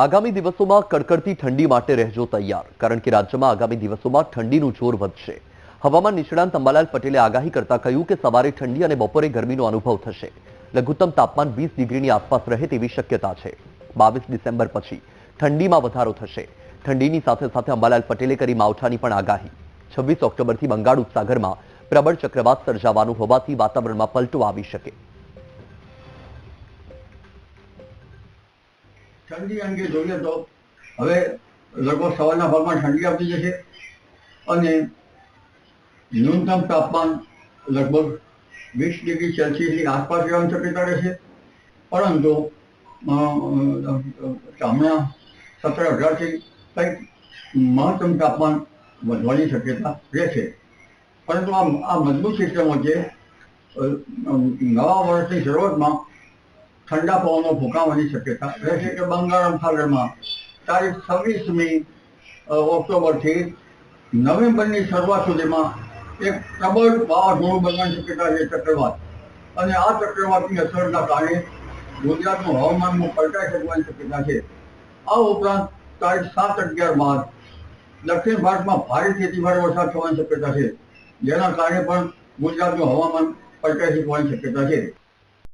આગામી દિવસોમાં કડકડતી ઠંડી માટે રહેજો તૈયાર, કારણ કે રાજ્યમાં આગામી દિવસોમાં ઠંડીનું જોર વધશે. હવામાન નિષ્ણાંત અંબાલાલ પટેલે આગાહી કરતા કહ્યું કે સવારે ઠંડી અને બપોરે ગરમીનો અનુભવ થશે. લઘુત્તમ તાપમાન વીસ ડિગ્રીની આસપાસ રહે તેવી શક્યતા છે. બાવીસ ડિસેમ્બર પછી ઠંડીમાં વધારો થશે. ઠંડીની સાથે સાથે અંબાલાલ પટેલે કરી માવઠાની પણ આગાહી. છવ્વીસ ઓક્ટોબરથી બંગાળ ઉપસાગરમાં પ્રબળ ચક્રવાત સર્જાવાનું હોવાથી વાતાવરણમાં પલટો આવી શકે. ઠંડી અંગે જોઈએ તો હવે લગભગ સવારના ભાગમાં ઠંડી આવતી જશે અને ન્યૂનતમ તાપમાન લગભગ વીસ ડિગ્રી સેલ્સિયસની આસપાસ રહેવાની શક્યતા રહેશે પરંતુ હમણાં સત્તર અઢારથી કંઈક મહત્તમ તાપમાન વધવાની શક્યતા રહેશે પરંતુ આ મજબૂત સિસ્ટમ અ, નવા વર્ષની શરૂઆતમાં ઠંડા પવનો ફૂંકાવાની શક્યતા રહેશે કે બંગાળ સાગરમાં તારીખ છવ્વીસમી ઓક્ટોબરથી નવેમ્બરની શરૂઆત સુધીમાં એક પ્રબળ વાવાઝોડું બનવાની શક્યતા છે ચક્રવાત. અને આ ચક્રવાતની અસરના કારણે ગુજરાતનું હવામાનમાં પલટાઈ શકવાની શક્યતા છે. આ ઉપરાંત તારીખ સાત અગિયાર બાદ દક્ષિણ ભારતમાં ભારેથી અતિભારે વરસાદ થવાની શક્યતા છે. જેના કારણે પણ ગુજરાતનું હવામાન પલટાઈ શકવાની શક્યતા છે.